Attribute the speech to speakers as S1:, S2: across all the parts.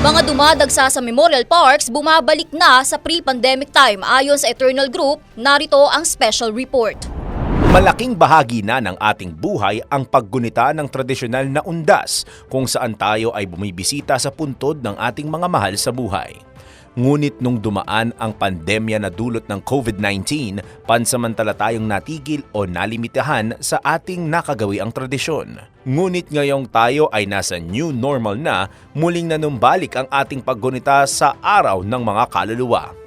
S1: Mga dumadagsa sa Memorial Parks bumabalik na sa pre-pandemic time ayon sa Eternal Group, narito ang special report.
S2: Malaking bahagi na ng ating buhay ang paggunita ng tradisyonal na undas kung saan tayo ay bumibisita sa puntod ng ating mga mahal sa buhay. Ngunit nung dumaan ang pandemya na dulot ng COVID-19, pansamantala tayong natigil o nalimitahan sa ating nakagawiang tradisyon. Ngunit ngayong tayo ay nasa new normal na, muling nanumbalik ang ating paggunita sa araw ng mga kaluluwa.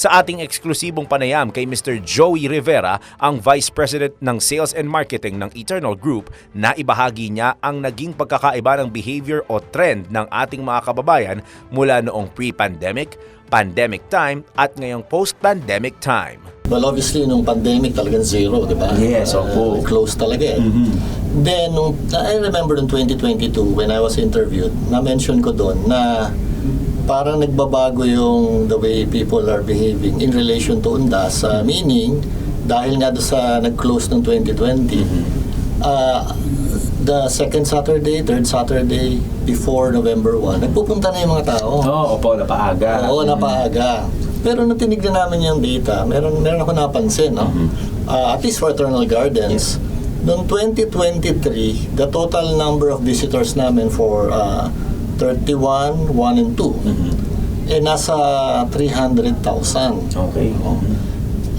S2: Sa ating eksklusibong panayam kay Mr. Joey Rivera, ang Vice President ng Sales and Marketing ng Eternal Group, na ibahagi niya ang naging pagkakaiba ng behavior o trend ng ating mga kababayan mula noong pre-pandemic, pandemic time at ngayong post-pandemic time.
S3: Well, obviously, nung pandemic talagang zero, di ba?
S2: Yes,
S3: Uh,
S2: opo.
S3: close talaga eh. Then, nung, I remember in 2022, when I was interviewed, na-mention ko doon na parang nagbabago yung the way people are behaving in relation to undas. Uh, meaning, dahil nga sa nag-close ng 2020, uh, the second Saturday, third Saturday before November 1, nagpupunta na yung mga tao.
S2: Oo, opo, napaaga.
S3: Oo, napaaga. Pero nung tinignan namin yung data, meron, meron ako napansin, no? Ah, at least for Eternal Gardens, noong 2023, the total number of visitors namin for ah, 31, 1 and 2, eh nasa 300,000.
S2: Okay.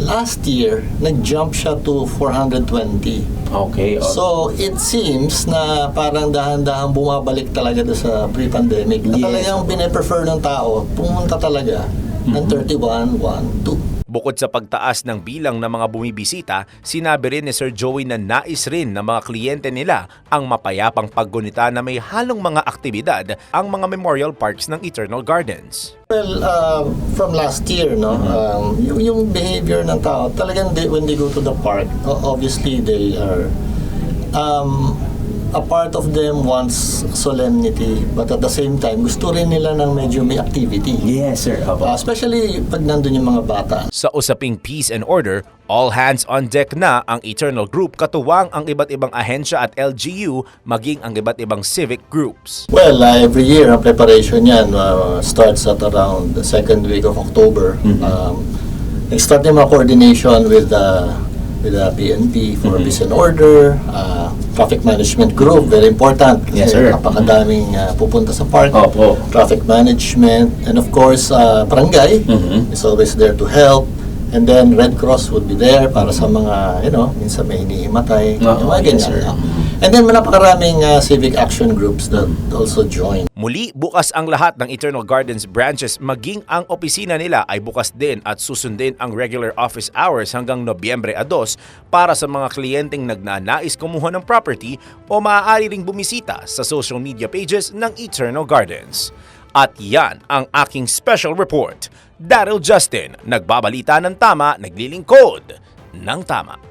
S3: Last year, nag-jump siya to 420.
S2: Okay.
S3: So, it seems na parang dahan-dahan bumabalik talaga sa pre-pandemic.
S2: Yes.
S3: talagang pine-prefer ng tao, pumunta talaga ng 31, 1, 2.
S2: Bukod sa pagtaas ng bilang ng mga bumibisita, sinabi rin ni Sir Joey na nais rin ng mga kliyente nila ang mapayapang paggunita na may halong mga aktibidad ang mga memorial parks ng Eternal Gardens.
S3: Well, uh, from last year, no, um, yung, behavior ng tao, talagang they, when they go to the park, obviously they are, um, a part of them wants solemnity, but at the same time, gusto rin nila ng medyo may activity.
S2: Yes, sir.
S3: Uh, especially pag nandun yung mga bata.
S2: Sa usaping peace and order, all hands on deck na ang Eternal Group katuwang ang iba't ibang ahensya at LGU maging ang iba't ibang civic groups.
S3: Well, uh, every year, ang preparation yan uh, starts at around the second week of October. Um, nag-start yung mga coordination with the with the PNP for peace and order, uh, traffic management group, very important. Kasi
S2: Yes, sir.
S3: Napakadaming uh, pupunta sa park.
S2: Opo.
S3: Traffic management, and of course, uh, barangay is always there to help. And then Red Cross would be there para sa mga, you know, minsan may hinihimatay.
S2: Oo,
S3: yung mga
S2: yes,
S3: ganyan
S2: sir.
S3: lang. And then napakaraming uh, civic action groups that also join.
S2: Muli, bukas ang lahat ng Eternal Gardens branches maging ang opisina nila ay bukas din at susundin ang regular office hours hanggang Nobyembre 2 para sa mga kliyenteng nagnanais kumuha ng property o maaari ring bumisita sa social media pages ng Eternal Gardens. At yan ang aking special report. Daryl Justin, nagbabalita ng tama, naglilingkod ng tama.